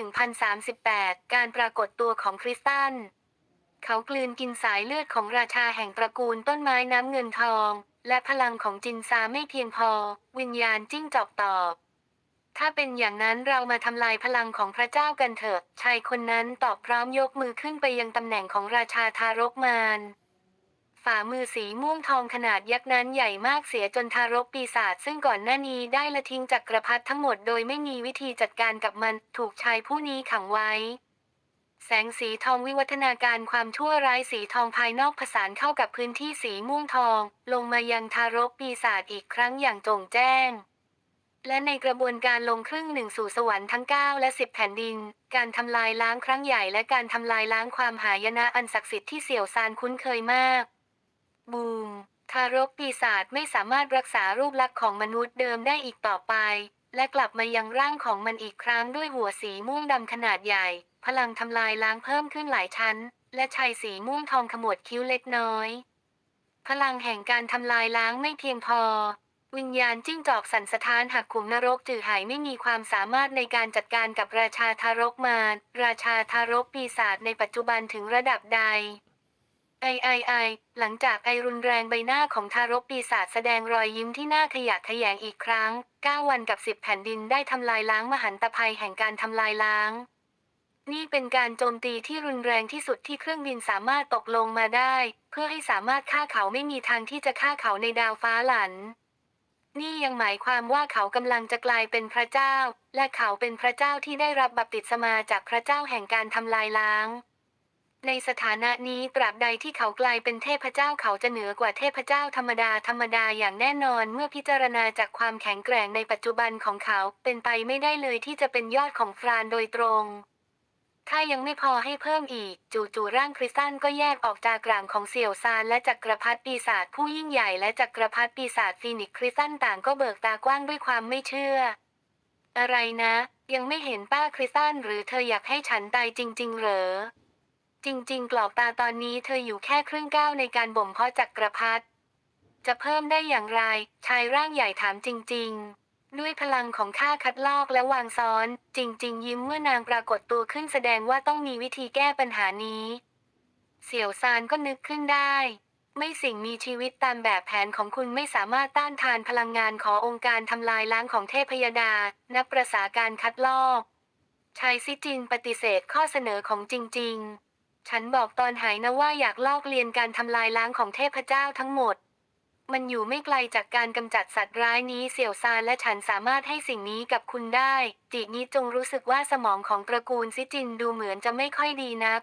1038 การปรากฏตัวของคริสตัน เขากลืนกินสายเลือดของราชาแห่งตระกูลต้นไม้น้ำเงินทอง และพลังของจินซาไม่เพียงพอ วิญญาณจิ้งจอกตอบ ถ้าเป็นอย่างนั้นเรามาทำลายพลังของพระเจ้ากันเถอะ ชายคนนั้นตอบพร้อมยกมือขึ้นไปยังตำแหน่งของราชาทารกมาร ฝ่ามือสีม่วงทองขนาดยักษ์นั้นใหญ่มากเสียจนทารกปีศาจซึ่งก่อนหน้านี้ได้ละทิ้งจักรพรรดิทั้งหมดโดยไม่มีวิธีจัดการกับมันถูกชายผู้นี้ขังไว้ แสงสีทองวิวัฒนาการความชั่วร้ายสีทองภายนอกผสานเข้ากับพื้นที่สีม่วงทอง ลงมายังทารกปีศาจอีกครั้งอย่างจงแจ้งและในกระบวนการลงครึ่งหนึ่งสู่สวรรค์ทั้ง 9 และ 10 แผ่นดิน การทำลายล้างครั้งใหญ่และการทำลายล้างความหายนะอันศักดิ์สิทธิ์ที่เสี่ยวซานคุ้นเคยมาก บูม ทารกปีศาจไม่สามารถรักษารูปลักษณ์ของมนุษย์เดิมได้อีกต่อไป และกลับมายังร่างของมันอีกครั้งด้วยหัวสีม่วงดำขนาดใหญ่ พลังทำลายล้างเพิ่มขึ้นหลายชั้น และชายสีม่วงทองขมวดคิ้วเล็กน้อย พลังแห่งการทำลายล้างไม่เพียงพอวิญญาณจิ้งจอกสันสถานหักขุมนรกจือหายไม่มีความสามารถในการจัดการกับราชาทารกมารราชาทารกปีศาจในปัจจุบันถึงระดับใด ไอไอไอหลังจากไอรุนแรงใบหน้าของทารกปีศาจแสดงรอยยิ้มที่น่าขยะแขยงอีกครั้ง 9 วันกับ 10 แผ่นดินได้ทำลายล้างมหันตภัยแห่งการทำลายล้าง นี่เป็นการโจมตีที่รุนแรงที่สุดที่เครื่องบินสามารถตกลงมาได้ เพื่อให้สามารถฆ่าเขาไม่มีทางที่จะฆ่าเขาในดาวฟ้าหลัน นี่ยังหมายความว่าเขากำลังจะกลายเป็นพระเจ้า และเขาเป็นพระเจ้าที่ได้รับบัพติศมาจากพระเจ้าแห่งการทำลายล้าง ในสถานะนี้ตราบใดที่เขากลายเป็นเทพเจ้าเขาจะเหนือกว่าเทพเจ้าธรรมดาธรรมดาอย่างแน่นอนเมื่อพิจารณาจากความแข็งแกร่งในปัจจุบันของเขา เป็นไปไม่ได้เลยที่จะเป็นยอดของฟรานโดยตรง ถ้ายังไม่พอให้เพิ่มอีก จู่ๆร่างคริสตันก็แยกออกจากกลางของเสี่ยวซานและจักรพรรดิปีศาจผู้ยิ่งใหญ่และจักรพรรดิปีศาจฟีนิกซ์คริสตันต่างก็เบิกตากว้างด้วยความไม่เชื่อ อะไรนะ ยังไม่เห็นป้าคริสตันหรือเธออยากให้ฉันตายจริง ๆ เหรอ จริง ๆ กรอกตาตอนนี้เธออยู่แค่ครึ่งก้าวในการบ่มเพาะจักรพรรดิจะเพิ่มได้อย่างไร ชายร่างใหญ่ถามจริง ๆ ด้วยพลังของข้าคัดลอกและวางซ้อน จริง ๆ ยิ้มเมื่อนางปรากฏตัวขึ้นแสดงว่าต้องมีวิธีแก้ปัญหานี้ เสี่ยวซานก็นึกขึ้นได้ ไม่สิ่งมีชีวิตตามแบบแผนของคุณไม่สามารถต้านทานพลังงานขององค์การทำลายล้างของเทพยดา นับประสาการคัดลอก ชายซิจินปฏิเสธข้อเสนอของจริง ๆ ฉันบอกตอนหายนะว่าอยากลอกเลียนการทำลายล้างของเทพเจ้าทั้งหมด มันอยู่ไม่ไกลจากการกำจัดสัตว์ร้ายนี้เสี่ยวซานและฉันสามารถให้สิ่งนี้กับคุณได้ จีนี้จงรู้สึกว่าสมองของตระกูลซิจินดูเหมือนจะไม่ค่อยดีนัก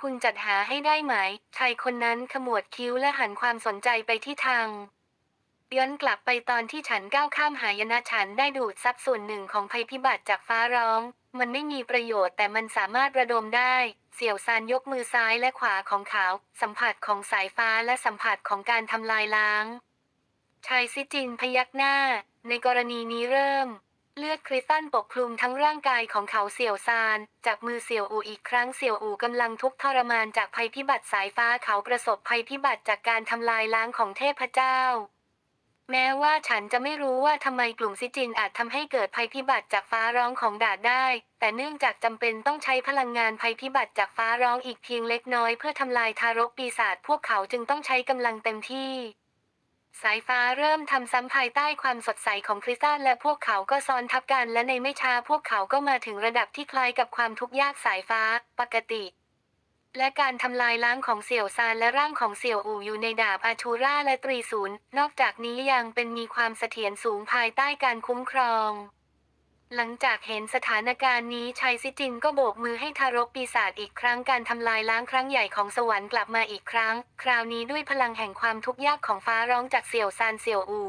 คุณจัดหาให้ได้ไหม ชายคนนั้นขมวดคิ้วและหันความสนใจไปที่ทางย้อนกลับไปตอนที่ฉันก้าวข้ามหายนะฉันได้ดูดซับส่วนหนึ่งของภัยพิบัติจากฟ้าร้อง มันไม่มีประโยชน์แต่มันสามารถระดมได้ เสี่ยวซานยกมือซ้ายและขวาของเขา สัมผัสของสายฟ้าและสัมผัสของการทำลายล้าง ชายซิจินพยักหน้า ในกรณีนี้เริ่ม เลือดคริสตันปกคลุมทั้งร่างกายของเขาเสี่ยวซานจับมือเสี่ยวอูอีกครั้งเสี่ยวอูกำลังทุกข์ทรมานจากภัยพิบัติสายฟ้าเขาประสบภัยพิบัติจากการทำลายล้างของเทพเจ้าแม้ว่าฉันจะไม่รู้ว่าทำไมกลุ่มซิจินอาจทำให้เกิดภัยพิบัติจากฟ้าร้องของดาดได้ แต่เนื่องจากจำเป็นต้องใช้พลังงานภัยพิบัติจากฟ้าร้องอีกเพียงเล็กน้อยเพื่อทำลายทารกปีศาจพวกเขาจึงต้องใช้กำลังเต็มที่ สายฟ้าเริ่มทำซ้ำภายใต้ความสดใสของคริสตันและพวกเขาก็ซ้อนทับกันและในไม่ช้าพวกเขาก็มาถึงระดับที่คล้ายกับความทุกข์ยากสายฟ้าปกติและการทำลายล้างของเสี่ยวซานและร่างของเสี่ยวอู่อยู่ในดาบอาชูราและตรีศูนย์ นอกจากนี้ยังเป็นมีความเสถียรสูงภายใต้การคุ้มครอง หลังจากเห็นสถานการณ์นี้ชายซิจินก็โบกมือให้ทารกปีศาจอีกครั้งการทำลายล้างครั้งใหญ่ของสวรรค์กลับมาอีกครั้ง คราวนี้ด้วยพลังแห่งความทุกข์ยากของฟ้าร้องจากเสี่ยวซานเสี่ยวอู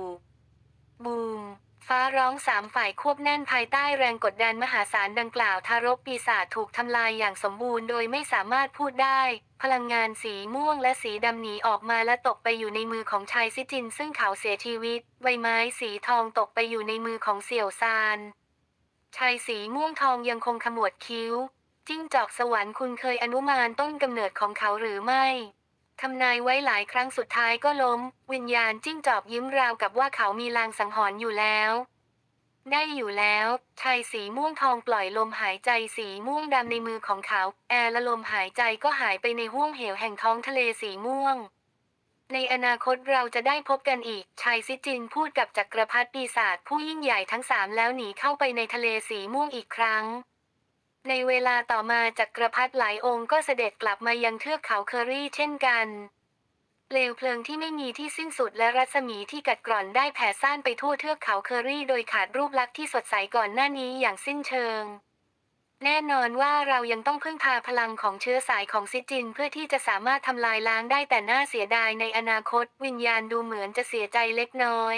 บูม ฟ้าร้องสามฝ่ายควบแน่นภายใต้แรงกดดันมหาศาลดังกล่าวทารกปีศาจถูกทำลายอย่างสมบูรณ์โดยไม่สามารถพูดได้ พลังงานสีม่วงและสีดำหนีออกมาและตกไปอยู่ในมือของชายซิจิน ซึ่งเขาเสียชีวิต ใบไม้สีทองตกไปอยู่ในมือของเสี่ยวซาน ชายสีม่วงทองยังคงขมวดคิ้ว จิ้งจอกสวรรค์คุณเคยอนุมานต้นกำเนิดของเขาหรือไม่ทำนายไว้หลายครั้งสุดท้ายก็ล้ม วิญญาณจิ้งจอกยิ้มราวกับว่าเขามีลางสังหรณ์อยู่แล้ว ได้อยู่แล้วชายสีม่วงทองปล่อยลมหายใจสีม่วงดำในมือของเขา แอร์และลมหายใจก็หายไปในห้วงเหวแห่งท้องทะเลสีม่วง ในอนาคตเราจะได้พบกันอีก ชายซิจินพูดกับจักรพรรดิปีศาจผู้ยิ่งใหญ่ทั้งสามแล้วหนีเข้าไปในทะเลสีม่วงอีกครั้ง ในเวลาต่อมาจักรพรรดิหลายองค์ก็เสด็จกลับมายังเทือกเขาเคอรี่เช่นกันเปลวเพลิงที่ไม่มีที่สิ้นสุดและรัศมีที่กัดกร่อนได้แผ่ซ่านไปทั่วเทือกเขาเคอรี่โดยขาดรูปลักษณ์ที่สดใสก่อนหน้านี้อย่างสิ้นเชิง แน่นอนว่าเรายังต้องพึ่งพาพลังของเชื้อสายของซิจิน เพื่อที่จะสามารถทำลายล้างได้แต่น่าเสียดายในอนาคต วิญญาณดูเหมือนจะเสียใจเล็กน้อย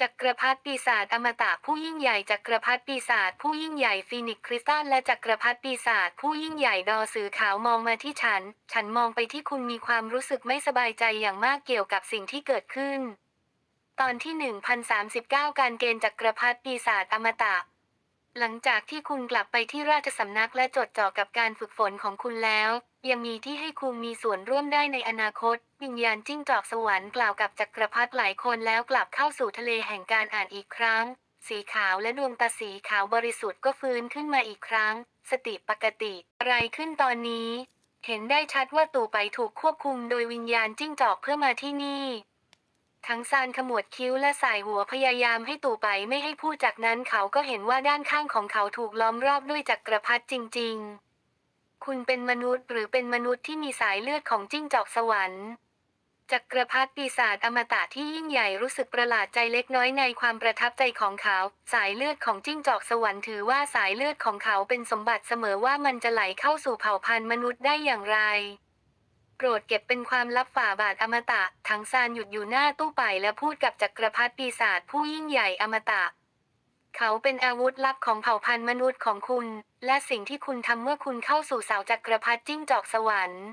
จักรพรรดิปีศาจอมตะผู้ยิ่งใหญ่จักรพรรดิปีศาจผู้ยิ่งใหญ่ฟีนิกซ์คริสตัลและจักรพรรดิปีศาจผู้ยิ่งใหญ่ดอสือขาวมองมาที่ฉัน ฉันมองไปที่คุณมีความรู้สึกไม่สบายใจอย่างมากเกี่ยวกับสิ่งที่เกิดขึ้น ตอนที่ 1039 การเกณฑ์จักรพรรดิปีศาจอมตะ หลังจากที่คุณกลับไปที่ราชสำนักและจดจ่อกับการฝึกฝนของคุณแล้ว ยังมีที่ให้คุณมีส่วนร่วมได้ในอนาคต วิญญาณจิ้งจอกสวรรค์กล่าวกับจักรพรรดิหลายคนแล้วกลับเข้าสู่ทะเลแห่งการอ่านอีกครั้ง สีขาวและดวงตาสีขาวบริสุทธิ์ก็ฟื้นขึ้นมาอีกครั้ง สติปกติ อะไรขึ้นตอนนี้ เห็นได้ชัดว่าตู่ไปถูกควบคุมโดยวิญญาณจิ้งจอกเพื่อมาที่นี่ ทั้งซานขมวดคิ้วและสายหัวพยายามให้ตู่ไปไม่ให้พูดจากนั้นเขาก็เห็นว่าด้านข้างของเขาถูกล้อมรอบด้วยจักรพรรดิจริง ๆ คุณเป็นมนุษย์หรือเป็นมนุษย์ที่มีสายเลือดของจิ้งจอกสวรรค์จักรพรรดิปีศาจอมตะที่ยิ่งใหญ่รู้สึกประหลาดใจเล็กน้อยในความประทับใจของเขา สายเลือดของจิ้งจอกสวรรค์ถือว่าสายเลือดของเขาเป็นสมบัติเสมอว่ามันจะไหลเข้าสู่เผ่าพันธุ์มนุษย์ได้อย่างไร โปรดเก็บเป็นความลับฝ่าบาทอมตะ ทั้งซานหยุดอยู่หน้าตู้ไปและพูดกับจักรพรรดิปีศาจผู้ยิ่งใหญ่อมตะ เขาเป็นอาวุธลับของเผ่าพันธุ์มนุษย์ของคุณ และสิ่งที่คุณทำเมื่อคุณเข้าสู่เสาจักรพรรดิจิ้งจอกสวรรค์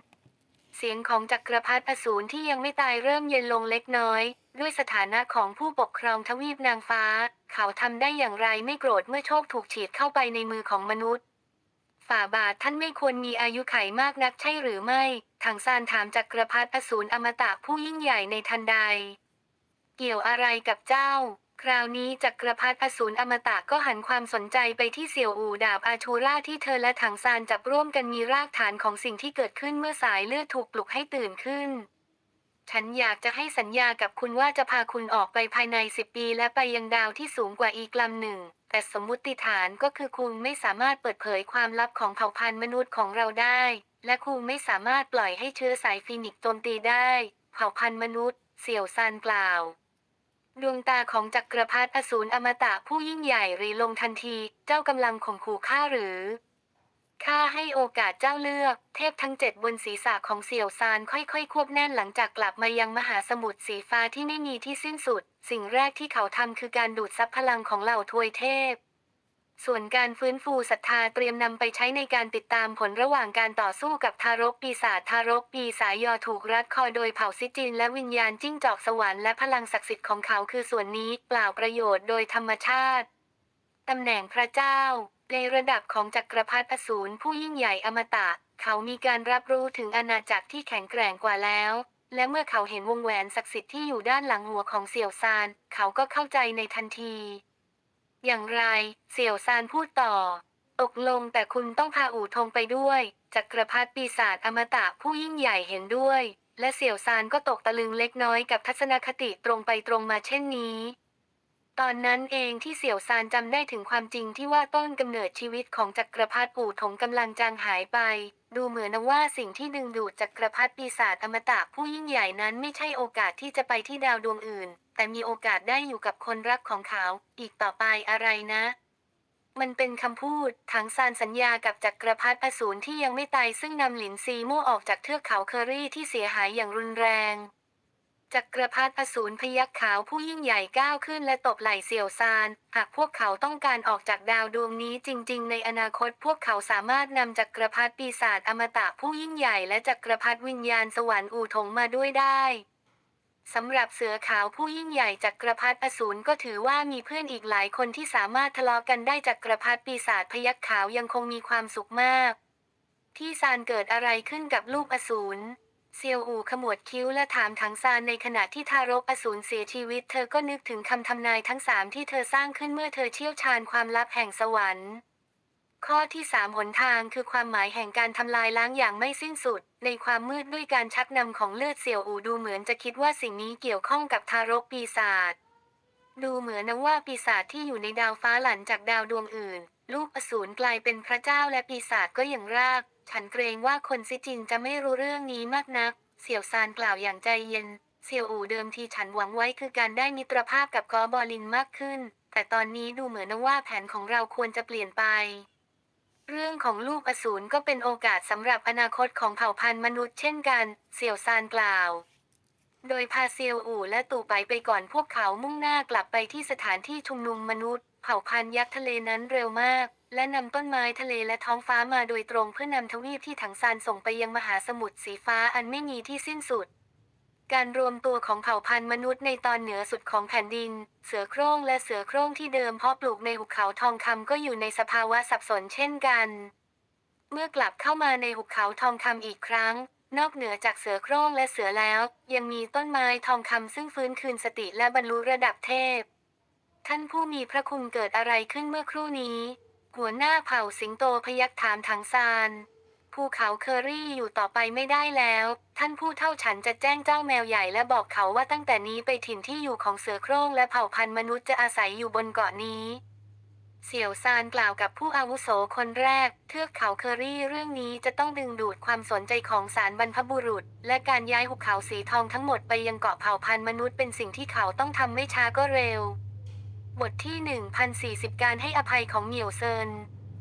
เสียงของจักรพรรดิอสูรที่ยังไม่ตายเริ่มเย็นลงเล็กน้อย ด้วยสถานะของผู้ปกครองทวีปนางฟ้า เขาทำได้อย่างไรไม่โกรธเมื่อโชคถูกฉีดเข้าไปในมือของมนุษย์ฝ่าบาทท่านไม่ควรมีอายุไขมากนักใช่หรือไม่ ถังซานถามจักรพรรดิอสูรอมตะผู้ยิ่งใหญ่ในทันใด เกี่ยวอะไรกับเจ้า คราวนี้จักรพรรดิอสูรอมตะก็หันความสนใจไปที่เสี่ยวอูดาบอาชูราที่เธอและถังซานจับร่วมกันมีรากฐานของสิ่งที่เกิดขึ้นเมื่อสายเลือดถูกปลุกให้ตื่นขึ้นฉันอยากจะให้สัญญากับคุณว่าจะพาคุณออกไปภายในสิบปีและไปยังดาวที่สูงกว่าอีกลำหนึ่ง แต่สมมุติฐานก็คือคุณไม่สามารถเปิดเผยความลับของเผ่าพันธุ์มนุษย์ของเราได้ และคุณไม่สามารถปล่อยให้เชื้อสายฟีนิกซ์โจมตีได้ เผ่าพันธุ์มนุษย์ เสี่ยวซานกล่าว ดวงตาของจักรพรรดิอสูรอมตะผู้ยิ่งใหญ่รีลงทันที เจ้ากำลังข่มขู่ข้าหรือข้าให้โอกาสเจ้าเลือก เทพทั้งเจ็ดบนศีรษะของเสี่ยวซานค่อยๆ ควบแน่นหลังจากกลับมายังมหาสมุทรสีฟ้าที่ไม่มีที่สิ้นสุด สิ่งแรกที่เขาทำคือการดูดซับพลังของเหล่าทวยเทพ ส่วนการฟื้นฟูศรัทธาเตรียมนำไปใช้ในการติดตามผลระหว่างการต่อสู้กับทารกปีศาจทารกปีศาจยอถูกรัดคอโดยเผ่าซิจิน และวิญญาณจิ้งจอกสวรรค์และพลังศักดิ์สิทธิ์ของเขาคือส่วนนี้เปล่าประโยชน์โดยธรรมชาติตำแหน่งพระเจ้า ในระดับของจักรพรรดิอสูรผู้ยิ่งใหญ่อมตะ เขามีการรับรู้ถึงอาณาจักรที่แข็งแกร่งกว่าแล้ว และเมื่อเขาเห็นวงแหวนศักดิ์สิทธิ์ที่อยู่ด้านหลังหัวของเสี่ยวซาน เขาก็เข้าใจในทันที อย่างไร เสี่ยวซานพูดต่อ อกลงแต่คุณต้องพาอู่ทงไปด้วย จักรพรรดิปีศาจอมตะผู้ยิ่งใหญ่เห็นด้วย และเสี่ยวซานก็ตกตะลึงเล็กน้อยกับทัศนคติตรงไปตรงมาเช่นนี้ ตอนนั้นเองที่เสี่ยวซานจำได้ถึงความจริงที่ว่าต้นกำเนิดชีวิตของจักรพรรดิอู่ถงกำลังจางหายไป ดูเหมือนว่าสิ่งที่ดึงดูดจักรพรรดิปีศาจอมตะผู้ยิ่งใหญ่นั้นไม่ใช่โอกาสที่จะไปที่ดาวดวงอื่น แต่มีโอกาสได้อยู่กับคนรักของเขา อีกต่อไปอะไรนะ มันเป็นคำพูดถังซานสัญญากับจักรพรรดิอสูรที่ยังไม่ตายซึ่งนำหลินซีโม่ออกจากเทือกเขาเคอรี่ที่เสียหายอย่างรุนแรง จักรพรรดิอสูรพยักขาวผู้ยิ่งใหญ่ก้าวขึ้นและตบไหล่เสี่ยวซาน หากพวกเขาต้องการออกจากดาวดวงนี้จริง ๆ ในอนาคตพวกเขาสามารถนำจักรพรรดิปีศาจอมตะผู้ยิ่งใหญ่และจักรพรรดิวิญญาณสวรรค์อู่ถงมาด้วยได้สำหรับเสือขาวผู้ยิ่งใหญ่จักรพรรดิอสูรก็ถือว่ามีเพื่อนอีกหลายคนที่สามารถทะเลาะกันได้จักรพรรดิปีศาจพยักขาวยังคงมีความสุขมาก ที่ซานเกิดอะไรขึ้นกับลูกอสูร เซียวอูขมวดคิ้วและถามถังซานในขณะที่ทารกอสูรเสียชีวิต เธอก็นึกถึงคำทำนายทั้งสามที่เธอสร้างขึ้นเมื่อเธอเชี่ยวชาญความลับแห่งสวรรค์ ข้อที่สามหนทางคือความหมายแห่งการทำลายล้างอย่างไม่สิ้นสุด ในความมืดด้วยการชักนำของเลือดเสี่ยวอูดูเหมือนจะคิดว่าสิ่งนี้เกี่ยวข้องกับทารกปีศาจดูเหมือนนะว่าปีศาจที่อยู่ในดาวฟ้าหลันจากดาวดวงอื่น ลูกอสูรกลายเป็นพระเจ้าและปีศาจก็ย่างราก ฉันเกรงว่าคนซิจินจะไม่รู้เรื่องนี้มากนัก เสี่ยวซานกล่าวอย่างใจเย็น เสี่ยวอู่เดิมทีฉันหวังไว้คือการได้มิตรภาพกับกอบอลินมากขึ้น แต่ตอนนี้ดูเหมือนว่าแผนของเราควรจะเปลี่ยนไป เรื่องของลูกอสูรก็เป็นโอกาสสำหรับอนาคตของเผ่าพันธุ์มนุษย์เช่นกัน เสี่ยวซานกล่าว โดยพาเซียวอู่และตู่ไปไปก่อนพวกเขามุ่งหน้ากลับไปที่สถานที่ชุมนุมมนุษย์ ผ่าพันธุ์ยักษ์ทะเลนั้นเร็วมาก และนำต้นไม้ทะเลและท้องฟ้ามาโดยตรงเพื่อนำทวีปที่ถังซานส่งไปยังมหาสมุทรสีฟ้าอันไม่มีที่สิ้นสุด การรวมตัวของเผ่าพันธุ์มนุษย์ในตอนเหนือสุดของแผ่นดิน เสือโคร่งและเสือโคร่งที่เดิมเพาะปลูกในหุบเขาทองคำก็อยู่ในสภาวะสับสนเช่นกัน เมื่อกลับเข้ามาในหุบเขาทองคำอีกครั้งนอกเหนือจากเสือโคร่งและเสือแล้ว ยังมีต้นไม้ทองคำซึ่งฟื้นคืนสติและบรรลุระดับเทพ ท่านผู้มีพระคุณเกิดอะไรขึ้นเมื่อครู่นี้ หัวหน้าเผ่าสิงโตพยักถามถังซานภูเขาเคอรี่อยู่ต่อไปไม่ได้แล้ว ท่านผู้เท่าฉันจะแจ้งเจ้าแมวใหญ่และบอกเขาว่าตั้งแต่นี้ไปถิ่นที่อยู่ของเสือโคร่งและเผ่าพันธุ์มนุษย์จะอาศัยอยู่บนเกาะนี้ เสี่ยวซานกล่าวกับผู้อาวุโสคนแรก เทือกเขาเคอรี่เรื่องนี้จะต้องดึงดูดความสนใจของสารบรรพบุรุษ และการย้ายหุบเขาสีทองทั้งหมดไปยังเกาะเผ่าพันธุ์มนุษย์เป็นสิ่งที่เขาต้องทำไม่ช้าก็เร็ว บทที่ 1040 การให้อภัยของเหมียวเซิน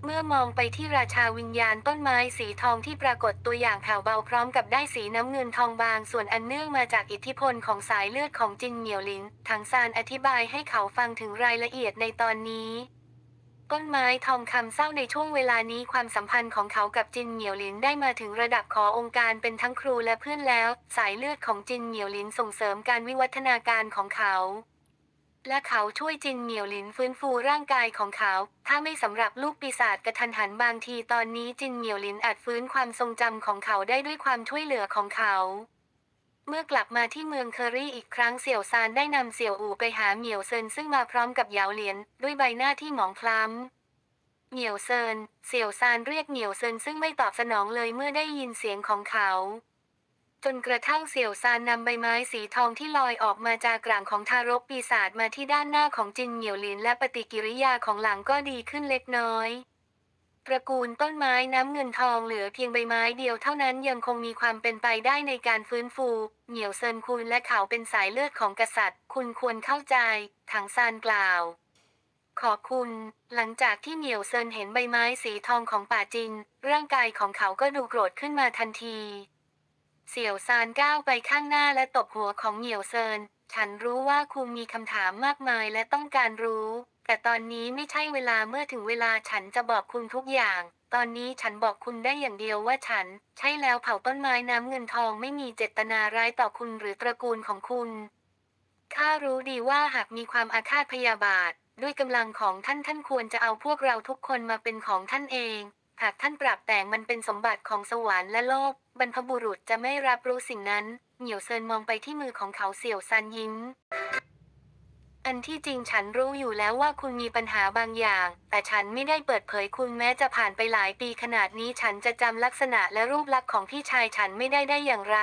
เมื่อมองไปที่ราชาวิญญาณต้นไม้สีทองที่ปรากฏตัวอย่างแผ่วเบาพร้อมกับได้สีน้ำเงินทองบางส่วนอันเนื่องมาจากอิทธิพลของสายเลือดของจินเหมียวหลินถังซานอธิบายให้เขาฟังถึงรายละเอียดในตอนนี้ต้นไม้ทองคำเศร้าในช่วงเวลานี้ความสัมพันธ์ของเขากับจินเหมียวหลินได้มาถึงระดับขอองค์การเป็นทั้งครูและเพื่อนแล้ว สายเลือดของจินเหมียวหลินส่งเสริมการวิวัฒนาการของเขา และเขาช่วยจินเหมียวหลินฟื้นฟูร่างกายของเขา ถ้าไม่สำหรับลูกปีศาจกระทันหันบางทีตอนนี้จินเหมียวหลินอาจฟื้นความทรงจำของเขาได้ด้วยความช่วยเหลือของเขาเมื่อกลับมาที่เมืองเคอรี่อีกครั้งเสี่ยวซานได้นำเสี่ยวอู่ไปหาเหมียวเซินซึ่งมาพร้อมกับเหยาเหลียน ด้วยใบหน้าที่หมองคล้ำเหมียวเซินเสี่ยวซานเรียกเหมียวเซินซึ่งไม่ตอบสนองเลยเมื่อได้ยินเสียงของเขา จนกระทั่งเสี่ยวซานนำใบไม้สีทองที่ลอยออกมาจากกลางของทารกปีศาจมาที่ด้านหน้าของจินเหมียวลินและปฏิกิริยาของหลังก็ดีขึ้นเล็กน้อยตระกูลต้นไม้น้ำเงินทองเหลือเพียงใบไม้เดียวเท่านั้นยังคงมีความเป็นไปได้ในการฟื้นฟู เหมียวเซินคุณและเขาเป็นสายเลือดของกษัตริย์ คุณควรเข้าใจถังซานกล่าว ขอบคุณ หลังจากที่เหมียวเซินเห็นใบไม้สีทองของป่าจิน ร่างกายของเขาก็ดูโกรธขึ้นมาทันที เสี่ยวซานก้าวไปข้างหน้าและตบหัวของเหมียวเซิน ฉันรู้ว่าคุณมีคำถามมากมายและต้องการรู้ แต่ตอนนี้ไม่ใช่เวลาเมื่อถึงเวลาฉันจะบอกคุณทุกอย่าง ตอนนี้ฉันบอกคุณได้อย่างเดียวว่าฉัน ใช่แล้วเผาต้นไม้น้ำเงินทองไม่มีเจตนาร้ายต่อคุณหรือตระกูลของคุณข้ารู้ดีว่าหากมีความอาฆาตพยาบาท ด้วยกำลังของท่านท่านควรจะเอาพวกเราทุกคนมาเป็นของท่านเอง หากท่านปรับแต่งมันเป็นสมบัติของสวรรค์และโลก บรรพบุรุษจะไม่รับรู้สิ่งนั้น เหมียวเซินมองไปที่มือของเขาเสี่ยวซันยิ้ม อันที่จริงฉันรู้อยู่แล้วว่าคุณมีปัญหาบางอย่าง แต่ฉันไม่ได้เปิดเผยคุณแม้จะผ่านไปหลายปีขนาดนี้ฉันจะจำลักษณะและรูปลักษณ์ของพี่ชายฉันไม่ได้ได้อย่างไร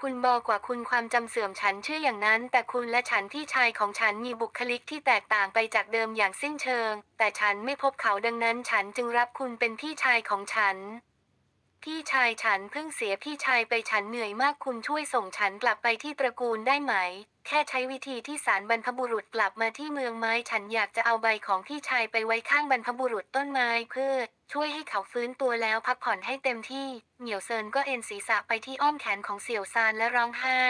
คุณบอกกว่าคุณความจำเสื่อมฉันเชื่ออย่างนั้น แต่คุณและฉันพี่ชายของฉันมีบุคลิกที่แตกต่างไปจากเดิมอย่างสิ้นเชิง แต่ฉันไม่พบเขาดังนั้นฉันจึงรับคุณเป็นพี่ชายของฉัน พี่ชายฉันเพิ่งเสียพี่ชายไปฉันเหนื่อยมากคุณช่วยส่งฉันกลับไปที่ตระกูลได้ไหม แค่ใช้วิธีที่สารบรรพบุรุษกลับมาที่เมืองไม้ ฉันอยากจะเอาใบของพี่ชายไปไว้ข้างบรรพบุรุษต้นไม้เพื่อ ช่วยให้เขาฟื้นตัวแล้วพักผ่อนให้เต็มที่ เหมียวเซินก็เอ็นศีรษะไปที่อ้อมแขนของเสี่ยวซานและร้องไห้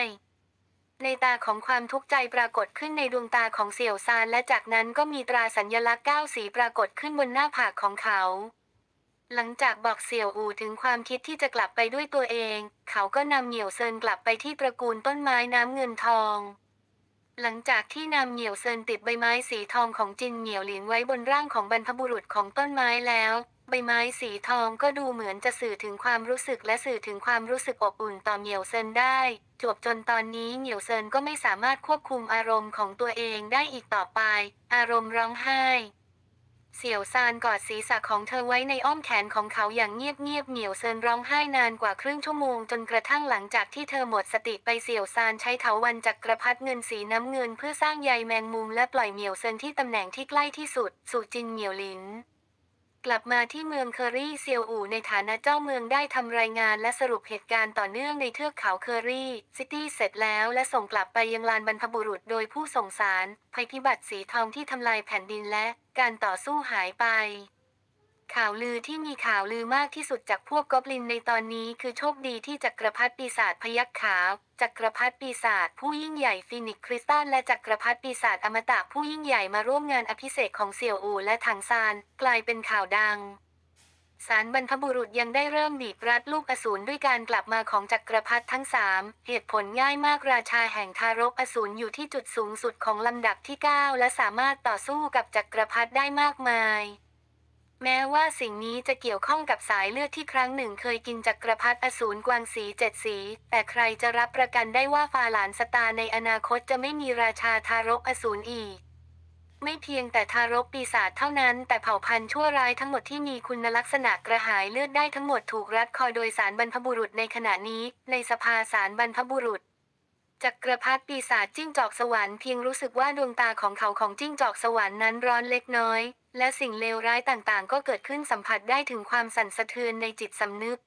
ในตาของความทุกข์ใจปรากฏขึ้นในดวงตาของเสี่ยวซานและจากนั้นก็มีตราสัญญลักษณ์เก้าสีปรากฏขึ้นบนหน้าผากของเขา หลังจากบอกเสี่ยวอูถึงความคิดที่จะกลับไปด้วยตัวเอง เขาก็นำเหมียวเซินกลับไปที่ตระกูลต้นไม้น้ำเงินทอง หลังจากที่นำเหมียวเซินติดใบไม้สีทองของจินเหมียวหลินไว้บนร่างของบรรพบุรุษของต้นไม้แล้ว ใบไม้สีทองก็ดูเหมือนจะสื่อถึงความรู้สึกและสื่อถึงความรู้สึกอบอุ่นต่อเหมียวเซินได้ จวบจนตอนนี้เหมียวเซินก็ไม่สามารถควบคุมอารมณ์ของตัวเองได้อีกต่อไป อารมณ์ร้องไห้ เสี่ยวซานกอดศีรษะของเธอไว้ในอ้อมแขนของเขาอย่างเงียบๆเหมียวเซินร้องไห้นานกว่าครึ่งชั่วโมงจนกระทั่งหลังจากที่เธอหมดสติไปเสี่ยวซานใช้เถาวันจักรพรรดิเงินสีน้ำเงินเพื่อสร้างใยแมงมุมและปล่อยเหมียวเซินที่ตำแหน่งที่ใกล้ที่สุด สู่จินเหมียวลินกลับมาที่เมืองเคอรี่เซียวอู่ในฐานะเจ้าเมืองได้ทำรายงานและสรุปเหตุการณ์ต่อเนื่องในเทือกเขาเคอรี่ซิตี้เสร็จแล้วและส่งกลับไปยังลานบรรพบุรุษโดยผู้ส่งสารภัยพิบัติสีทองที่ทำลายแผ่นดินและ การต่อสู้หายไป ข่าวลือที่มีข่าวลือมากที่สุดจากพวกกอบลินในตอนนี้คือโชคดีที่จักรพรรดิปีศาจพยักขาว จักรพรรดิปีศาจผู้ยิ่งใหญ่ฟินิกคริสตัลและจักรพรรดิปีศาจอมตะผู้ยิ่งใหญ่มาร่วมงานอภิเษกของเสี่ยวอูและถังซาน กลายเป็นข่าวดัง สารบรรพบุรุษยังได้เริ่มบีบรัดลูกอสูรด้วยการกลับมาของจักรพรรดิทั้งสามเหตุผลง่ายมากราชาแห่งทารกอสูรอยู่ที่จุดสูงสุดของลำดับที่ 9 และสามารถต่อสู้กับจักรพรรดิได้มากมาย แม้ว่าสิ่งนี้จะเกี่ยวข้องกับสายเลือดที่ครั้งหนึ่งเคยกินจักรพรรดิอสูรกวางสีเจ็ดสี แต่ใครจะรับประกันได้ว่าฟาหลานสตาในอนาคตจะไม่มีราชาทารกอสูรอีก ไม่เพียงแต่ทารกปีศาจเท่านั้น แต่เผ่าพันธุ์ชั่วร้ายทั้งหมดที่มีคุณลักษณะกระหายเลือดได้ทั้งหมดถูกรัดคอโดยสารบรรพบุรุษในขณะนี้ ในสภาสารบรรพบุรุษจักรพรรดิปีศาจจิ้งจอกสวรรค์เพียงรู้สึกว่าดวงตาของเขาของจิ้งจอกสวรรค์นั้นร้อนเล็กน้อย และสิ่งเลวร้ายต่างๆ ก็เกิดขึ้นสัมผัสได้ถึงความสั่นสะเทือนในจิตสำนึก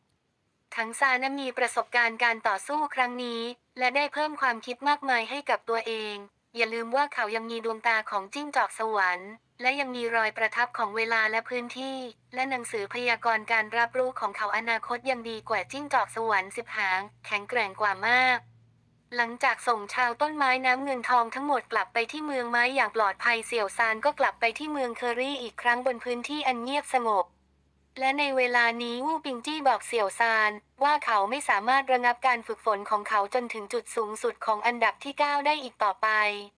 ทั้งซานะมีประสบการณ์การต่อสู้ครั้งนี้ และได้เพิ่มความคิดมากมายให้กับตัวเอง อย่าลืมว่าเขายังมีดวงตาของจิ้งจอกสวรรค์ และยังมีรอยประทับของเวลาและพื้นที่ และหนังสือพยากรณ์การรับรู้ของเขาอนาคตยังดีกว่าจิ้งจอกสวรรค์สิบหาง แข็งแกร่งกว่ามาก หลังจากส่งชาวต้นไม้น้ำเงินทองทั้งหมดกลับไปที่เมืองไม้อย่างปลอดภัยเสี่ยวซานก็กลับไปที่เมืองเคอรี่อีกครั้งบนพื้นที่อันเงียบสงบ และในเวลานี้วูปิงจี้บอกเสี่ยวซาน ว่าเขาไม่สามารถระงับการฝึกฝนของเขาจนถึงจุดสูงสุดของอันดับที่ 9 ได้อีกต่อไป